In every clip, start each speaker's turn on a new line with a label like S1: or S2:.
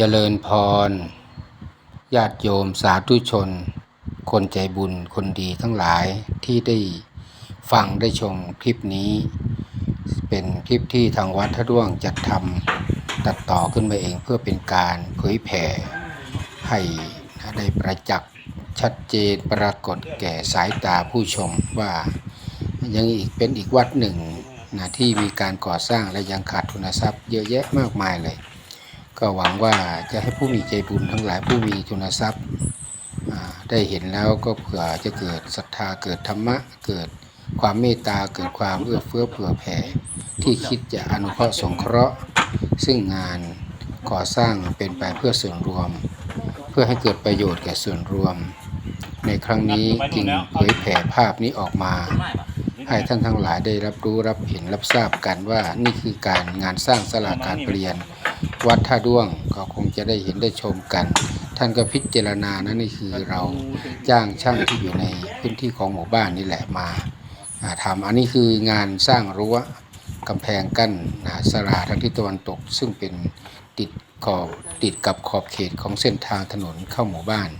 S1: เจริญพร ญาติโยมสาธุชน คนใจบุญคนดีทั้งหลายที่ได้ฟังได้ชมคลิปนี้ เป็นคลิปที่ทางวัดท่าด้วงจัดทำตัดต่อขึ้นมาเองเพื่อเป็นการเผยแผ่ให้ได้ประจักษ์ชัดเจนปรากฏแก่สายตาผู้ชมว่ายังอีกเป็นอีกวัดหนึ่งนะที่มีการก่อสร้างและยังขาดทุนทรัพย์เยอะแยะมากมายเลย ก็หวังว่าจะให้ผู้มีใจบุญทั้งหลายผู้มีทุนทรัพย์ได้เห็นแล้วก็เผื่อจะเกิดศรัทธาเกิดธรรมะเกิดความเมตตาเกิดความเอื้อเฟื้อเผื่อแผ่ ที่คิดจะอนุเคราะห์สงเคราะห์ ซึ่งงานก่อสร้างเป็นไปเพื่อส่วนรวม เพื่อให้เกิดประโยชน์แก่ส่วนรวม ในครั้งนี้จึงเผยแผ่ภาพนี้ออกมา ให้ท่านทั้งหลายได้รับรู้รับเห็นรับทราบกันว่านี่คือการงานสร้างสลาการเปลี่ยน วัดท่าด้วงก็คงจะได้เห็นได้ชมกัน ท่านก็พิจารณานะนี่คือเราจ้างช่างที่อยู่ในพื้นที่ของหมู่บ้านนี่แหละมาอ่าทำอันนี้คืองานสร้างรั้วกำแพงกั้นนะสลาทางทิศตะวันตก ซึ่งเป็นติดขอบติดกับขอบเขตของเส้นทางถนนเข้าหมู่บ้าน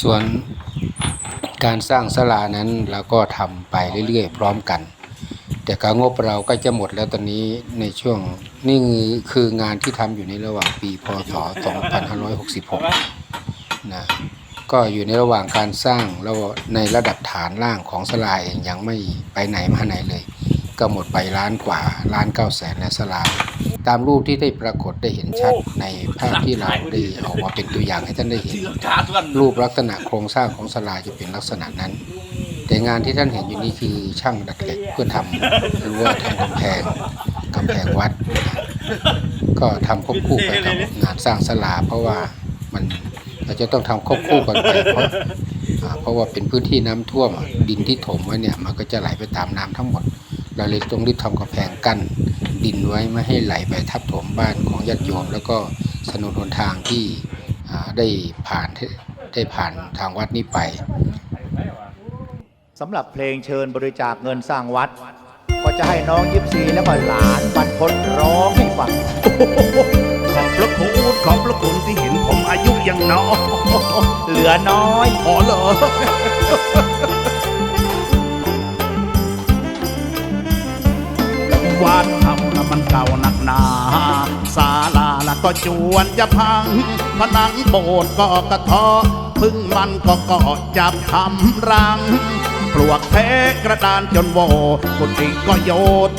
S1: ส่วนการสร้างศาลานั้นเราก็ทำไปเรื่อยๆ พร้อมกัน แต่การงบเราก็จะหมดแล้วตอนนี้ในช่วงนี่คืองานที่ทำอยู่ในระหว่างปีพศ 2566 นะก็อยู่ในระหว่างการสร้างแล้วในระดับฐานล่างของศาลาเองยังไม่ไปไหนมาไหนเลย ก็หมดไปล้านกว่าล้านเก้าแสนแล้วศาลาตามรูปที่ได้ปรากฏได้เห็นชัดในภาพที่เราได้ออกมาเป็นตัวอย่างให้ท่านได้เห็น รูปลักษณะโครงสร้างของศาลาจะเป็นลักษณะนั้น แต่งานที่ท่านเห็นอยู่นี่คือช่างดัดเหล็กเพื่อทำหรือว่าทำกำแพงกำแพงวัด ก็ทำควบคู่ไปกับงานสร้างศาลาเพราะว่ามันเราจะต้องทำควบคู่กันไปเพราะเพราะว่าเป็นพื้นที่น้ำท่วมดินที่ถมไว้เนี่ยมันก็จะไหลไปตามน้ำทั้งหมด เราเลยต้องรีบทำกำแพงกั้นดินไว้ไม่ให้ไหลไปทับถมบ้านของญาติโยม แล้วก็ถนนหนทางที่ได้ผ่านได้ผ่านทางวัดนี้ไป
S2: สำหรับเพลงเชิญบริจาคเงินสร้างวัด ก็จะให้น้องยิปซีแล้วก็หลานบรรพตร้องให้ฟัง
S3: ขอบพระคุณขอบพระคุณที่เห็นผมอายุยังน้อย
S2: เหลือน้อย
S3: พอเหรอวัดทำและมันเก่าหนักหนาศาลาละก็จวนจะพังผนังโบสถ์ก็กระทาะพึ่งมันก็เกาะจับทำรัง ปลวกแท้กระดานจนโวกุฏิก็โย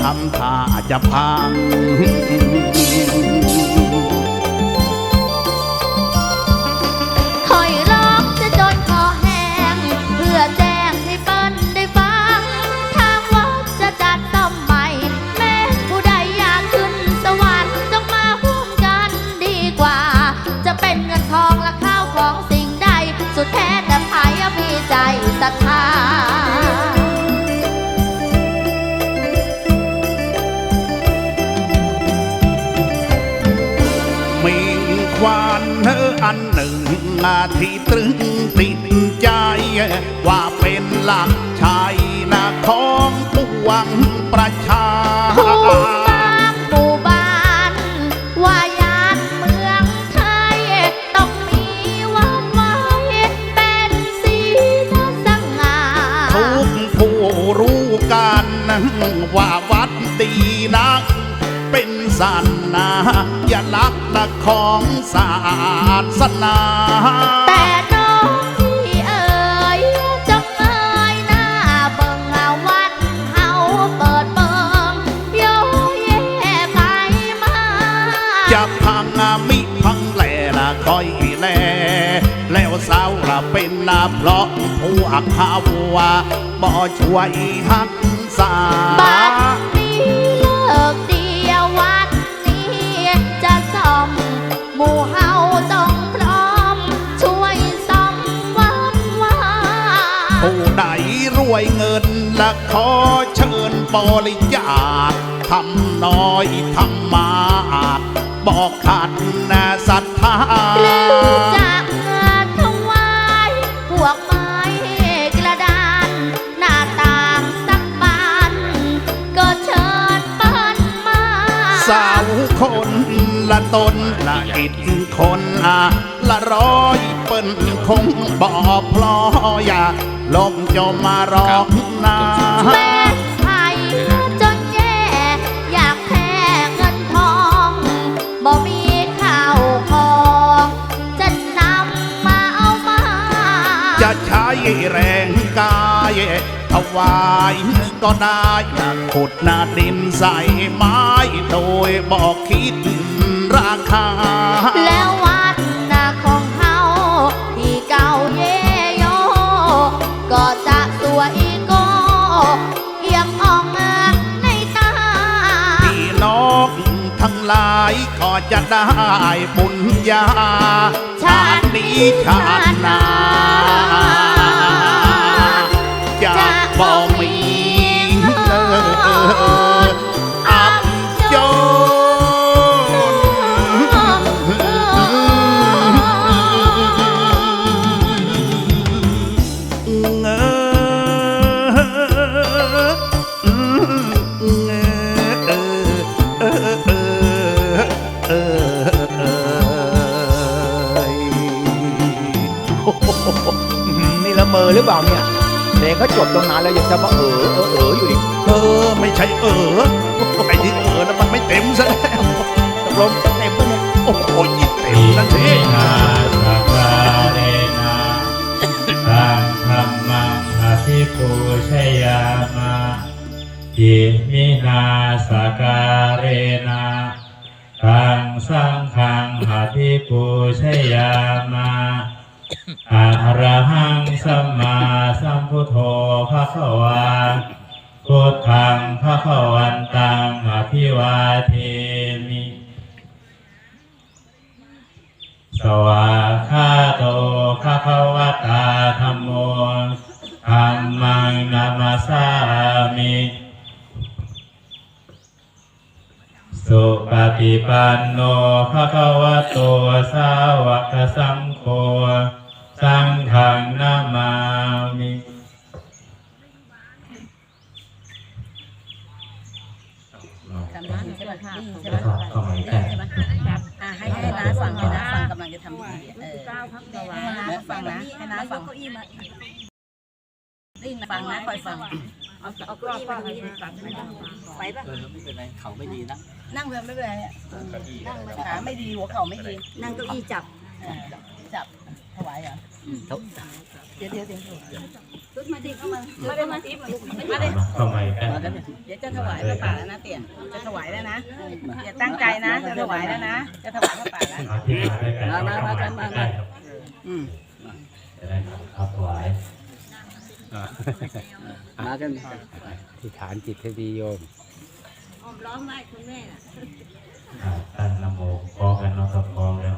S3: ทำท่าจะพัง
S4: ออันหนึ่งที่ตรึ
S3: งติดใจ ว่าเป็นหลักชัยนะของปวงประชา
S4: ผู้บางหมู่บ้านวายานเมืองไทยต้องมีวันไว้เป็นสีน่าสง่า
S3: ทุกผู้รู้กันว่าวัดดีนักเป็นสันนาอย่าลัก ษณ์ของศาสนา
S4: แต่น้องที่เอ่ยจงเอ่ยหน้าเบิ่งเอาวัดเฮาเปิดเบิ่งโยเย่ไปมา
S3: จะพังมิพังแลละคอยแลแล้วเศร้าละเป็นนาเพราะผู้อักเขาว่าบ่ช่วยหักษา รวยเงินละขอเชิญบริจาคทำน้อยทำมากบอกขัดนะศรัทธา
S4: หรือจากงานถวายพวกไม้กระดาน หน้าต่างสักบาน ก็เชิญเปิ้นมา
S3: สาวคน ละตนละอิดคนอะละร้อยเปิ้นคงบอพลอยาลมจมมารอกนา
S4: แม่ไทยจนแย่อยากแพ้เงินทองบ่มีข้าวของจะนำมาเอามา
S3: จะใช้แรงกาย ถวายก็ได้ขุดหน้าดินใส่ไม้โดยบอกคิดราคา
S4: แล้ววัดนาของเฮาที่เก่าเยโย ก็จะสวยก็เอี่ยมอ่องในตา
S3: พี่น้องทั้งหลายก็จะได้บุญญาชาตินี้ชาติหน้า จะบ่มีเลยอั บจนเออ
S2: นี่ละเมอหรือเปล่าจบตรงนั้นแล้วยังจะมาเออเออเอออยู่อีก
S3: เออไม่ใช่เออไอ้ที่เออนั้นมันไม่เต็มซะแล้ว
S2: ตกลงเต็มปะเนี่ย
S3: โอ้โหยิ่งเต็มนั่นสิ
S5: นาสการเรนาตังธรรมังอภิปูชยามาอิมินาสการเรนาตังสังฆังอภิปูชยามา อะระหังสัมมาสัมพุทโธภะคะวาพุทธังภะควันตังอภิวาเทมิ สวากขาโตภะควตาธัมโมธัมมังนามาสามิสุปฏิปันโนภะคะวะโตสาวกสังโฆ สังฆังนามามิ
S6: ทำดีใช่ไหมดีใช่ไหมดีใหมอะให้ให้น้าฟังให้น้าฟังกำลังจะทำพิธีเออให้น้าฟังนะให้น้าฟังได้ยินฟังนะคอยฟังเอาเอาเก้าอี้มาตรงนี้ฟังไปปะไม่เป็นไรเขาไม่ดีนะนั่งเรือไม่เป็นไรเนี่ยนั่งขาไม่ดีหัวเข่าไม่ดี
S7: นั่งเก้าอี้จับ
S6: จับถวายเหรอ เดี๋ยวเดี๋ยวเดี๋ยว
S7: ตุ๊ดมาดิเข้ามา
S6: มาได้มาทิพย์มาได้
S5: เข้ามาอีกแล้ว
S6: เดี๋ยวจะถวายพระป่าแล้วนะเตี่ยจะถวายแล้วนะอย่าตั้งใจนะ จะถวายแล้วนะ จะถวายพระป่าแล้ว
S5: อธิษฐานด้วยกันมามามามาได้ครับ
S6: อืม
S5: จะได้ครับถวาย
S1: ที่ฐานจิตให้ดีโยม
S7: อ้อมล้อมไหว้คุณแม่น่ะ
S5: อ่าตั้งนะโมพร้อมกันเนาะครับพร้อมแล้ว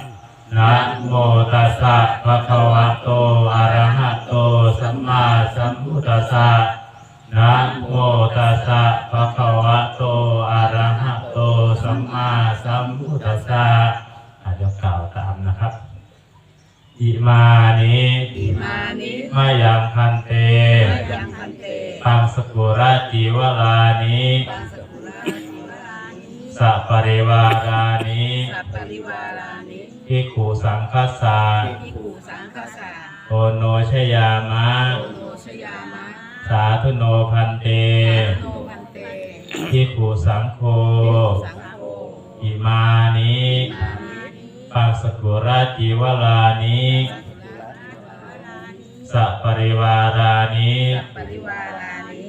S5: ปังสกุระจีวรานิสัปริวารานิ
S6: สัพปริวารานิ
S5: ทิกขุสังคัสสา
S6: พิคูสังคสา
S5: โอโนชยามะ
S6: โนชยามะ
S5: สาธุโนพันเต
S6: โนพันเต
S5: ทิกขุสังโฆ
S6: สังโฆ
S5: อิมานิปังสกุระจีวรานิสัปริวารานิ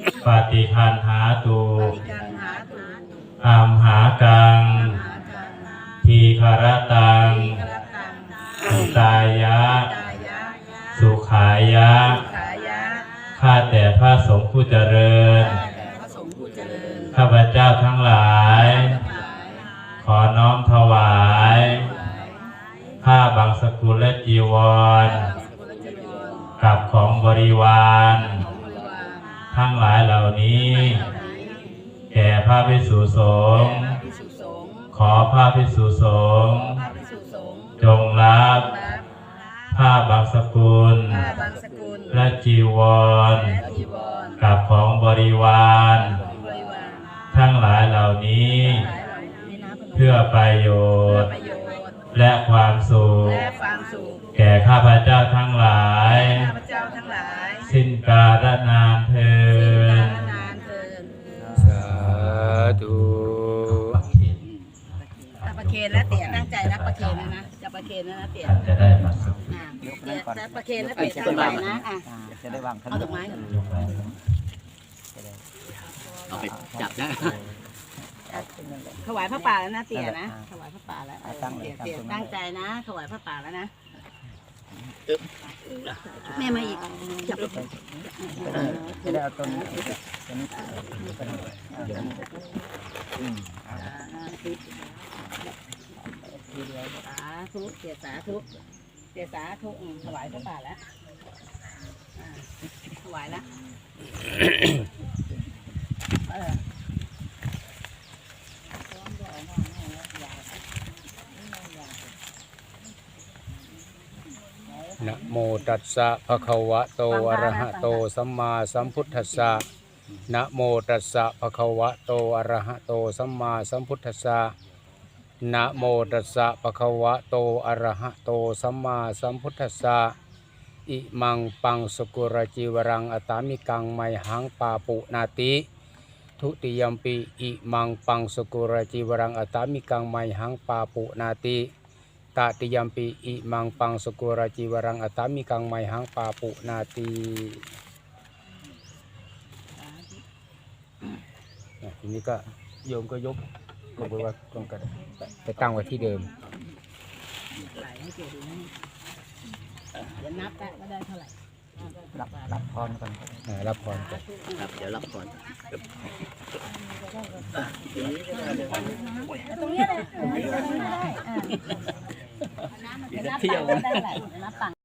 S6: ปริวารานิ
S5: ปฏิคันหาตุ
S6: ปิกังหาตุ
S5: อัมหากัง
S6: หากัง
S5: ทีคารตัง
S6: กระตัง
S5: สุตายะ
S6: ตายะ
S5: สุขายะ
S6: ขายะ
S5: ข้าแต่พระสงฆ์ผู้เจริญ
S6: ข้าแต่พระสงฆ์ผู้เจริญ
S5: ข้าพเจ้าทั้งหลาย ระภิกษุสงฆ์
S6: พิสุสงฆ์
S5: ขอพระภิกษุสงฆ์
S6: พระพิสุสงฆ์
S5: จงรับ
S6: รับ
S5: ผ้าบางสกุล
S6: ผ้าบางสกุล
S5: และจีวร
S6: และจีวร
S5: กับของบริวาร
S6: บริวาร
S5: ทั้งหลายเหล่านี้
S6: หลายเหล่านี้นะ
S5: เพื่อประโย
S6: เพื่อ
S5: ชน์
S6: ประโยชน์
S5: และความสุข
S6: และความสุข
S5: แก่ข้าพเจ้าทั้งหลาย
S6: ข้าพเจ้าทั้งหลาย
S5: สิ้นกาลนานเทิ
S6: สิ้
S8: ธุ
S6: จับประเคนแล้วเตี๋ยตั้งใจรับประเคนนะนะจับประเคนนะนะเตี๋ย
S5: ท่านจะได้มาสุข
S6: อะเตี๋ยจับประเคนแล้วเตี๋ยตั้งใจนะอะ
S9: จะได้วาง
S6: เอาดอกไม้ก่อน
S5: ยกไว้
S10: เอาไปจับได้
S6: ถวายพระป่าแล้วนะเตี๋ยนะถวายพระป่าแล้วเออเตี๋ยเตี๋ยตั้งใจนะถวายพระป่าแล้วนะ แม่มาอีกจับ
S9: จะได้เอาต้นนี้
S6: สาธุเตี๋ยสาธุเตี๋ยสาธุอืมถวายพระป่าแล้วถวายแล้วเออ
S8: นะ โมตัสสะภะคะวะโตอะระหะโตสัมมาสัมพุทธัสสะนะโมตัสสะภะคะวะโตอะระหะโตสัมมาสัมพุทธัสสะนะโมตัสสะภะคะวะโตอะระหะโตสัมมาสัมพุทธัสสะอิมังปังสกุรจีวรังอตามิกังไมหังปาปุนาติทุติยมปีอิมังปังสกุรจีวรังอตามิกังไมหังปาปุนาติ ตติยมปีอิมังปังสกุรจีวรังอตามิกังไมหังปาปุนาติเนี่ยทีนี้ก็โยมก็ยกกระบวนตรงกันไปตั้งไว้ที่เดิม
S6: ไหลให้เกียรตินะเดี๋ยวนับได้ว่าได้เท่าไหร่
S9: รับรับพรก่อน
S8: เอ่อรับพรก่อน
S10: ครับเดี๋ยวรับก่อน
S6: ตรงนี้เลยตรงนี้เลยอ่าเดี๋ยวนับได้ได้เท่าไหร่เดี๋ยวนับปัง